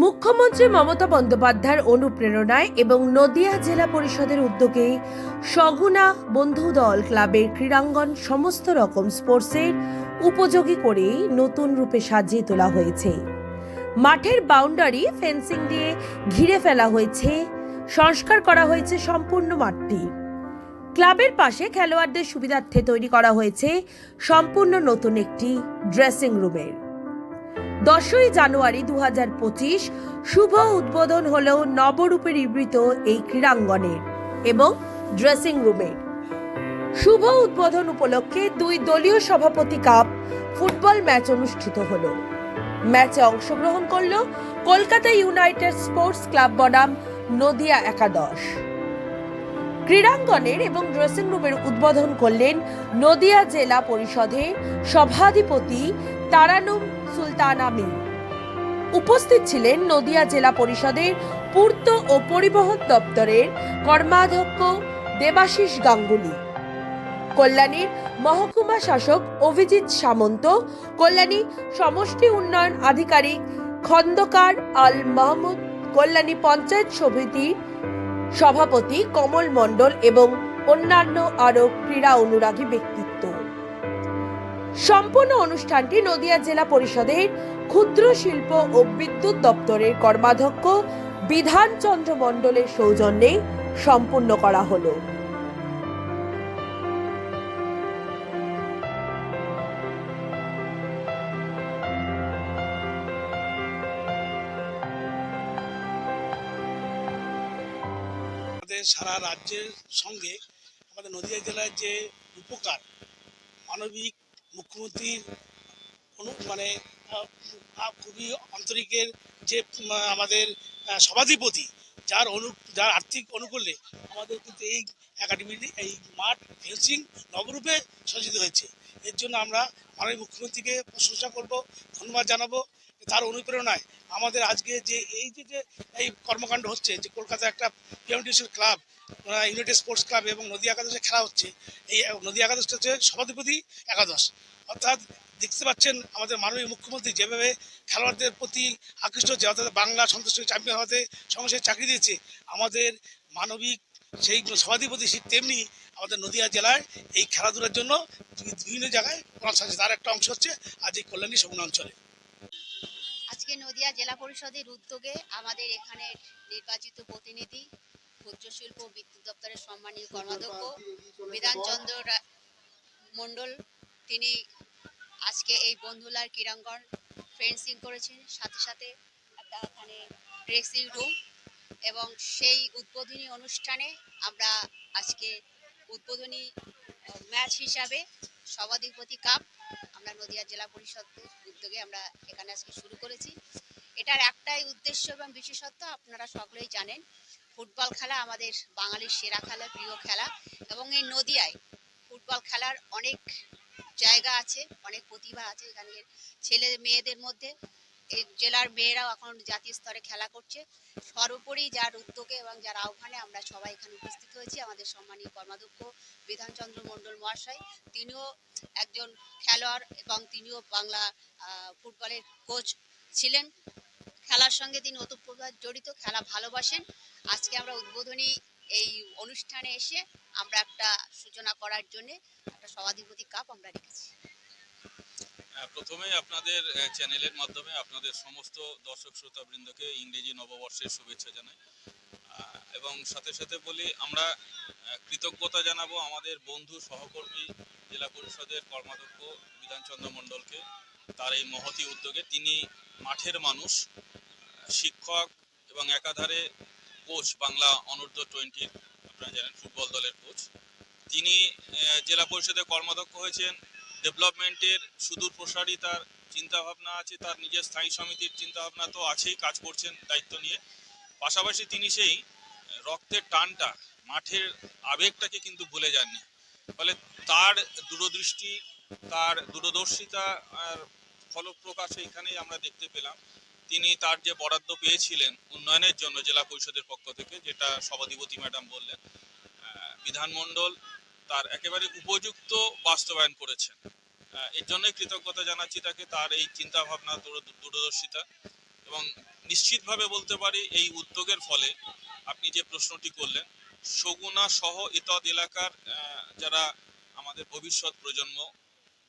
মুখ্যমন্ত্রী মমতা বন্দ্যোপাধ্যায়ের অনুপ্রেরণায় এবং নদিয়া জেলা পরিষদের উদ্যোগে সগুনা বন্ধু দল ক্লাবের ক্রীড়াঙ্গন সমস্ত রকম স্পোর্টসের উপযোগী করে নতুন রূপে সাজিয়ে তোলা হয়েছে। মাঠের বাউন্ডারি ফেন্সিং দিয়ে ঘিরে ফেলা হয়েছে। সংস্কার করা হয়েছে সম্পূর্ণ মাঠটি। ক্লাবের পাশে খেলোয়াড়দের সুবিধার্থে তৈরি করা হয়েছে সম্পূর্ণ নতুন একটি ড্রেসিং রুমের। দশই জানুয়ারি দু পঁচিশ শুভ উদ্বোধন হলেও নবরূপে নিবৃত এই ক্রীড়াঙ্গনের এবং ড্রেসিং রুমের শুভ উদ্বোধন উপলক্ষে দুই দলীয় সভাপতি কাপ ফুটবল ম্যাচ অনুষ্ঠিত হলো। ম্যাচে অংশগ্রহণ করল কলকাতা ইউনাইটেড স্পোর্টস ক্লাব বনাম নদিয়া একাদশ। ক্রীড়াঙ্গনের এবং ড্রেসিং রুমের উদ্বোধন করলেন নদিয়া জেলা পরিষদের সভাধিপতি তারানুম সুলতান আমিন উপস্থিত ছিলেন নদিয়া জেলা পরিষদের পূর্ত ও পরিবহন দপ্তরের কর্মাধ্যক্ষ দেবাশিস গাঙ্গুলি। কল্যাণীর মহকুমা শাসক অভিজিৎ সামন্ত, কল্যাণী সমষ্টি উন্নয়ন আধিকারিক খন্দকার আল মাহমুদ, কল্যাণী পঞ্চায়েত সমিতি সভাপতি কমল মণ্ডল এবং অন্যান্য আরও ক্রীড়া অনুরাগী ব্যক্তিত্ব। সম্পূর্ণ অনুষ্ঠানটি নদিয়া জেলা পরিষদের ক্ষুদ্র শিল্প ও বিদ্যুৎ দপ্তরের কর্মাধ্যক্ষ বিধানচন্দ্র মণ্ডলের সৌজন্যে সম্পূর্ণ করা হলো। সারা রাজ্যের সঙ্গে আমাদের নদিয়া জেলার যে উপকার, মানবিক মুখ্যমন্ত্রীর মানে খুবই আন্তরিকের যে আমাদের সভাধিপতি, যার অনু, যার আর্থিক অনুকূলে আমাদের কিন্তু এই একাডেমির এই মাঠ ফেন্সিং নবরূপে সজ্জিত হয়েছে। এর জন্য আমরা মাননীয় মুখ্যমন্ত্রীকে প্রশংসা করব, ধন্যবাদ জানাব। তার অনুপ্রেরণায় আমাদের আজকে যে এই যে যে এই কর্মকাণ্ড হচ্ছে, যে কলকাতা একটা পিএমটিসির ক্লাব ইউনাইটেড স্পোর্টস ক্লাব এবং নদী একাদশে খেলা হচ্ছে, এই নদী একাদশটা হচ্ছে সভাধিপতি একাদশ। অর্থাৎ দেখতে পাচ্ছেন আমাদের মাননীয় মুখ্যমন্ত্রী যেভাবে খেলোয়াড়দের প্রতি আকৃষ্ট হচ্ছে, অর্থাৎ বাংলা সন্তুষ্ট চ্যাম্পিয়ন হতে সঙ্গে চাকরি দিয়েছে। আমাদের মানবিক সেই সভাধিপতি ঠিক তেমনি আমাদের নদীয়া জেলায় এই খেলাধুলার জন্য বিভিন্ন জায়গায় আছে তার একটা অংশ হচ্ছে আজ এই কল্যাণী সগুনা অঞ্চলে। আজকে নদিয়া জেলা পরিষদের উদ্যোগে আমাদের এখানে নির্বাচিত প্রতিনিধি ক্ষুদ্র শিল্প বিদ্যুৎ দপ্তরের সম্মানীয় কর্মাধ্যক্ষ বিধানচন্দ্র মণ্ডল। তিনি আজকে এই বন্ধুলার ক্রীড়াঙ্গন ফেন্সিং করেছেন। সাথে সাথে একটা এখানে ড্রেসিং রুম এবং সেই উদ্বোধনী অনুষ্ঠানে আমরা আজকে উদ্বোধনী ম্যাচ হিসাবে সভাধিপতি কাপ আমরা নদিয়া জেলা পরিষদের উদ্যোগে আমরা এখানে আজকে শুরু করেছি। এটার একটাই উদ্দেশ্য এবং বিশেষত্ব, আপনারা সকলেই জানেন, ফুটবল খেলা আমাদের বাঙালির সেরা খেলা, প্রিয় খেলা। এবং এই নদিয়ায় ফুটবল খেলার অনেক জায়গা আছে, অনেক প্রতিভা আছে এখানে ছেলে মেয়েদের মধ্যে। এই জেলার মেয়েরাও এখন জাতীয় স্তরে খেলা করছে। সর্বোপরি যার উদ্যোগে এবং যার আহ্বানে আমরা সবাই এখানে উপস্থিত হয়েছি। আমাদের সম্মানীয় কর্মাধ্যক্ষ বিধানচন্দ্র মণ্ডল মহাশয়। তিনিও একজন খেলোয়াড় এবং তিনিও বাংলা ফুটবলের কোচ ছিলেন। খেলার সঙ্গে তিনি ওতপ্রোত জড়িত, খেলা ভালোবাসেন। আজকে আমরা উদ্বোধনী এই অনুষ্ঠানে এসে আমরা একটা সূচনা করার জন্য একটা সভাধিপতি কাপ আমরা রেখেছি। আহ, প্রথমে আপনাদের চ্যানেলের মাধ্যমে আপনাদের সমস্ত দর্শক শ্রোতাবৃন্দকে ইংরেজি নববর্ষের শুভেচ্ছা জানাই। এবং সাথে সাথে বলি আমরা কৃতজ্ঞতা জানাব আমাদের বন্ধু সহকর্মী জেলা পরিষদের কর্মাধ্যক্ষ বিধানচন্দ্র মণ্ডলকে। তার এই মহতি উদ্যোগে তিনি মাঠের মানুষ শিক্ষক এবং একাধারে কোচ বাংলা অনূর্ধ্ব টোয়েন্টির আপনারা জানেন ফুটবল দলের কোচ। তিনি জেলা পরিষদের কর্মাধ্যক্ষ হয়েছেন ডেভেলপমেন্টের সুদূর প্রসারী তার চিন্তাভাবনা আছে, তার নিজের স্থায়ী সমিতির চিন্তাভাবনা তো আছেই, কাজ করছেন দায়িত্ব নিয়ে। পাশাপাশি তিনি সেই রক্তের টানটা, মাঠের আবেগটাকে কিন্তু ভুলে যাননি। ফলে তার দূরদৃষ্টি, তার দূরদর্শিতা আর ফলপ্রকাশ এইখানেই আমরা দেখতে পেলাম। তিনি তার যে বরাদ্দ পেয়েছিলেন উন্নয়নের জন্য জেলা পরিষদের পক্ষ থেকে, যেটা সভাধিপতি ম্যাডাম বললেন বিধানমণ্ডল তার একেবারে উপযুক্ত বাস্তবায়ন করেছেন। এর জন্যই কৃতজ্ঞতা জানাচ্ছি তাকে, তার এই চিন্তা ভাবনা দূরদর্শিতা এবং নিশ্চিতভাবে বলতে পারি এই উদ্যোগের ফলে আপনি যে প্রশ্নটি করলেন, সগুনা সহ ইতদ এলাকার যারা আমাদের ভবিষ্যৎ প্রজন্ম,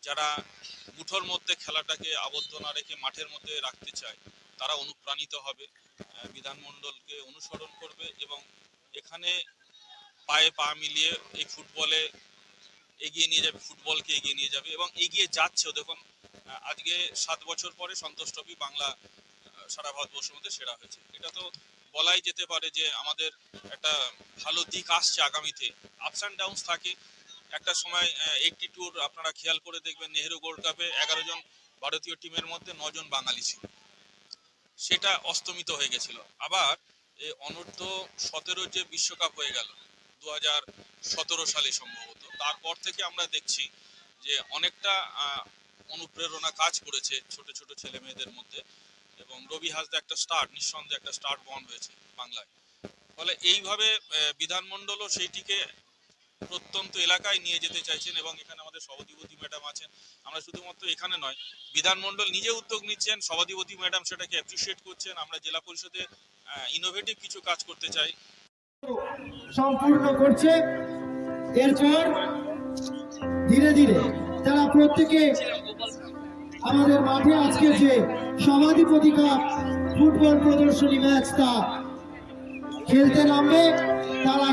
যারা মুঠোর মধ্যে খেলাটাকে আবদ্ধ না রেখে মাঠের মধ্যে রাখতে চায়, তারা অনুপ্রাণিত হবে। বিধানমণ্ডলকে অনুসরণ করবে এবং এখানে পায়ে পা মিলিয়ে এই ফুটবলে এগিয়ে নিয়ে যাবে, ফুটবলকে এগিয়ে নিয়ে যাবে এবং এগিয়ে যাচ্ছেও দেখুন আজকে সাত বছর পরে সন্তোষ ট্রফি বাংলা সারা ভারতবর্ষের মধ্যে সেরা হয়েছে। এটা তো বলাই যেতে পারে যে আমাদের একটা ভালো দিক আসছে আগামীতে। আপস অ্যান্ড ডাউনস থাকে। একটা সময় এইটটি ট্যুর আপনারা খেয়াল করে দেখবেন, নেহেরু গোল্ড কাপে এগারো জন ভারতীয় টিমের মধ্যে নজন বাঙালি ছিল। সেটা অস্তমিত হয়ে গেছিল। আবার এই অনূর্ধ্ব সতেরো যে বিশ্বকাপ হয়ে গেল দু হাজার সতেরো সালে সম্ভবত। তারপর থেকে আমরা দেখছি যে অনেকটা অনুপ্রেরণা কাজ করেছে ছোট ছোট ছেলে মেয়েদের মধ্যে এবং রবি হাসদা একটা স্টার্ট নিঃসন্দেহে একটা স্টার্ট বন্ড হয়েছে বাংলায়। ফলে এইভাবে বিধানমণ্ডলও সেইটিকে প্রত্যন্ত এলাকায় নিয়ে যেতে চাইছেন এবং এখানে আমাদের সভাধিপতি ম্যাডাম আছেন। আমরা শুধুমাত্র এখানে নয়, বিধানমণ্ডল নিজে উদ্যোগ নিচ্ছেন, সভাধিপতি ম্যাডাম সেটাকে অ্যাপ্রিসিয়েট করছেন। আমরা জেলা পরিষদে ইনোভেটিভ কিছু কাজ করতে চাই। সম্পূর্ণ করছে। এরপর ধীরে ধীরে তারা প্রত্যেকে আমাদের মাঠে আজকে যে সমাধি কাপ ফুটবল প্রদর্শনী ম্যাচ তা খেলতে নামবে, তারা